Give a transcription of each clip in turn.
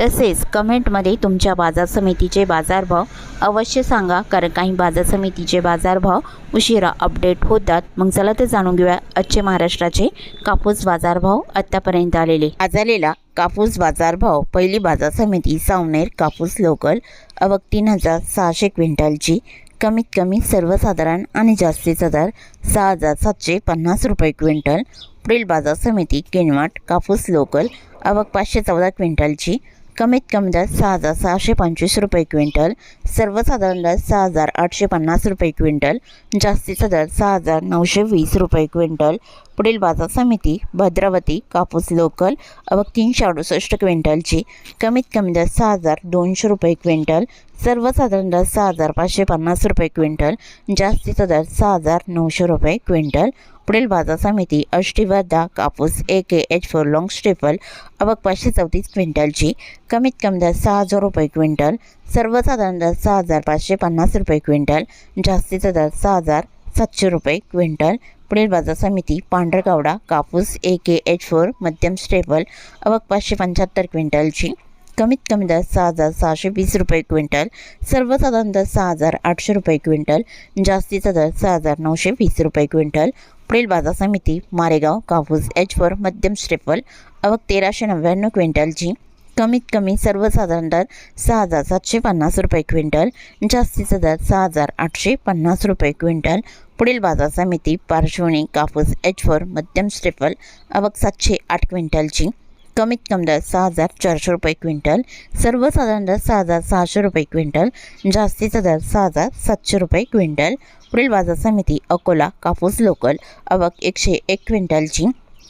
तसेच कमेंटमध्ये तुमच्या बाजार समितीचे बाजारभाव अवश्य सांगा कारण काही बाजार समितीचे बाजारभाव उशिरा अपडेट होतात. मग चला तर जाणून घेऊया आजचे महाराष्ट्राचे कापूस बाजारभाव आत्तापर्यंत आलेले. आज आलेला कापूस बाजारभाव पहिली बाजार समिती सावनेर कापूस लोकल अवक तीन हजार सहाशे क्विंटलची. कमीत कमी सर्वसाधारण आणि जास्तीचा दर सहा हजार सातशे पन्नास रुपये क्विंटल. पुढील बाजार समिती किनवाट कापूस लोकल अवक पाचशे चौदा क्विंटलची. कमीत कमी दर सहा हजार सहाशे पंचवीस रुपये क्विंटल सर्वसाधारण दर सहा हजार आठशे पन्नास रुपये क्विंटल जास्तीचा दर सहा हजार नऊशे वीस रुपये क्विंटल. पुढील बाजार समिती भद्रावती कापूस लोकल अवक तीनशे अडुसष्ट क्विंटलची. कमीत कमी दर सहा हजार दोनशे रुपये क्विंटल सर्वसाधारण दर सहा हजार पाचशे पन्नास रुपये क्विंटल जास्तीचा दर सहा हजार नऊशे रुपये क्विंटल. पुढील बाजार समिती अष्टीवर्धा कापूस A K H four long staple अवक पाचशे चौतीस क्विंटलची. कमीत कमी दर सहा हजार रुपये क्विंटल सर्वसाधारण दर सहा हजार पाचशे पन्नास रुपये क्विंटल जास्तीचा दर सहा हजार सातशे रुपये क्विंटल. पुढील बाजार समिती पांढरगावडा कापूस ए के एच फोर मध्यम स्टेपल अवक पाचशे पंच्याहत्तर क्विंटलची. कमीत कमी दर सहा हजार सहाशे वीस रुपये क्विंटल सर्वसाधारण दर सहा हजार आठशे रुपये क्विंटल जास्तीचा दर सहा हजार नऊशे वीस रुपये क्विंटल. पुढील बाजार समिती मारेगाव कापूस एच फोर मध्यम स्टेपल अवक तेराशे नव्याण्णव क्विंटलची कमीत कमी सर्वसाधारण दर सहा हजार सातशे पन्नास रुपये क्विंटल जास्तीचा दर सहा हजार आठशे पन्नास रुपये क्विंटल. पुढील बाजार समिती पार्श्वनी कापूस एच फोर मध्यम स्टेपल अवक सातशे आठ क्विंटलची कमीत कमी दर सहा हजार चारशे रुपये क्विंटल सर्वसाधारण दर सहा हजार सहाशे रुपये क्विंटल जास्तीचा दर सहा हजार सातशे रुपये क्विंटल. पुढील बाजार समिती अकोला कापूस लोकल अवक एकशे एक क्विंटलची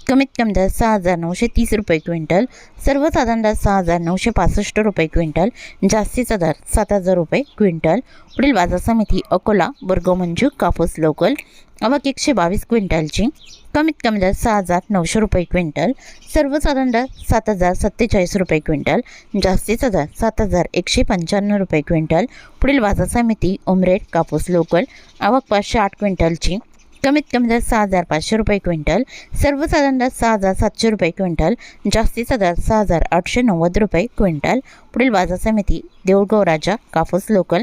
कमीत कमी दर सहा हजार नऊशे तीस रुपये क्विंटल सर्वसाधारण दर सहा हजार नऊशे पासष्ट रुपये क्विंटल जास्तीचा दर सात हजार रुपये क्विंटल. पुढील बाजार समिती अकोला बुरगोमंजू कापूस लोकल अवक एकशे बावीस क्विंटलची कमीत कमी दर सहा हजार नऊशे रुपये क्विंटल सर्वसाधारण दर सात हजार सत्तेचाळीस रुपये क्विंटल जास्तीचा दर सात हजार एकशे पंच्याण्णव रुपये क्विंटल. पुढील बाजार समिती उमरेड कापूस लोकल आवक पाचशे आठ क्विंटलची कमीत कमी दर सहा हजार पाचशे रुपये क्विंटल सर्वसाधारण दर सहा हजार सातशे रुपये क्विंटल जास्तीचा दर सहा हजार आठशे नव्वद रुपये क्विंटल. पुढील बाजार समिती देऊळगाव राजा कापूस लोकल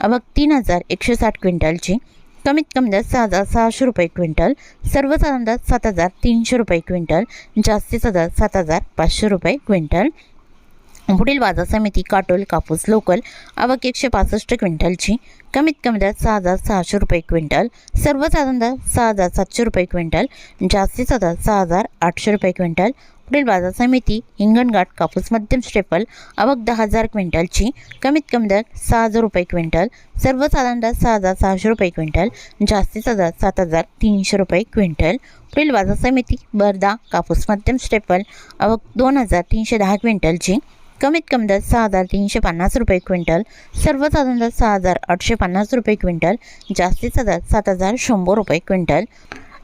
अवक तीन हजार एकशे साठ क्विंटलची. कमीत कमी दर सहा हजार सहाशे रुपये क्विंटल सर्वसाधारण दर सात हजार तीनशे रुपये क्विंटल जास्तीचा दर सात हजार पाचशे रुपये क्विंटल. पुढील बाजार समिती काटोल कापूस लोकल आवक एकशे पासष्ट क्विंटलची कमीत कमी दर सहा हजार सहाशे रुपये क्विंटल सर्वसाधारण दर सहा हजार सातशे रुपये क्विंटल जास्तीचा दर सहा हजार आठशे रुपये क्विंटल. पुढील बाजार समिती हिंगणघाट कापूस मध्यम स्टेपल आवक दहा हजार क्विंटलची कमीत कमी दर सहा हजार रुपये क्विंटल सर्वसाधारण दर सहा हजार सहाशे रुपये क्विंटल जास्तीचा दर सात हजार तीनशे रुपये क्विंटल. पुढील बाजार समिती बर्दा कापूस मध्यम स्टेपल आवक दोन हजार तीनशे दहा क्विंटलची कमीत कमी दर सहा हजार तीनशे पन्नास रुपये क्विंटल सर्वसाधारण दर सहा हजार आठशे पन्नास रुपये क्विंटल जास्तीचा दर सात हजार शंभर रुपये क्विंटल.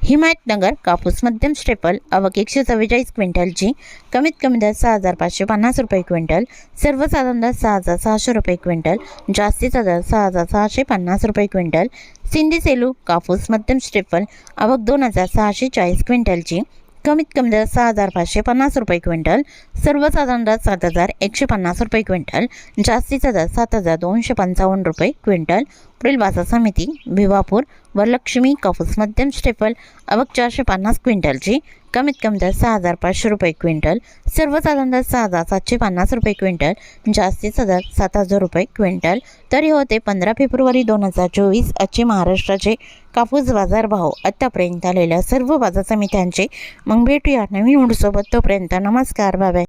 हिमायतनगर कापूस मध्यम स्टेपल अवक एकशे चव्वेचाळीस क्विंटलची कमीत कमी दर सहा हजार पाचशे पन्नास रुपये क्विंटल सर्वसाधारण दर सहा हजार सहाशे रुपये क्विंटल जास्तीचा दर सहा हजार सहाशे पन्नास रुपये क्विंटल. सिंधी सेलू कापूस मध्यम स्टेपल अवक दोन हजार सहाशे चाळीस क्विंटलची कमीत कमी दर सहा हजार पाचशे पन्नास रुपये क्विंटल सर्वसाधारण दर सात हजार एकशे पन्नास रुपये क्विंटल जास्तीचा दर सात हजार दोनशे पंचावन्न रुपये क्विंटल. पुढील बाजार समिती भिवापूर वरलक्ष्मी कापूस मध्यम स्टेपल अवक चारशे पन्नास क्विंटलची कमीत कमी दर सहा हजार पाचशे रुपये क्विंटल सर्वसाधारण दर सहा हजार सातशे पन्नास रुपये क्विंटल जास्तीचा दर सात हजार रुपये क्विंटल. तरी होते पंधरा फेब्रुवारी दोन हजार चोवीस आजचे महाराष्ट्राचे कापूस बाजारभाव आत्तापर्यंत आलेल्या सर्व बाजार समित्यांचे. मग भेटूया नवीन सोबत तोपर्यंत नमस्कार बाबा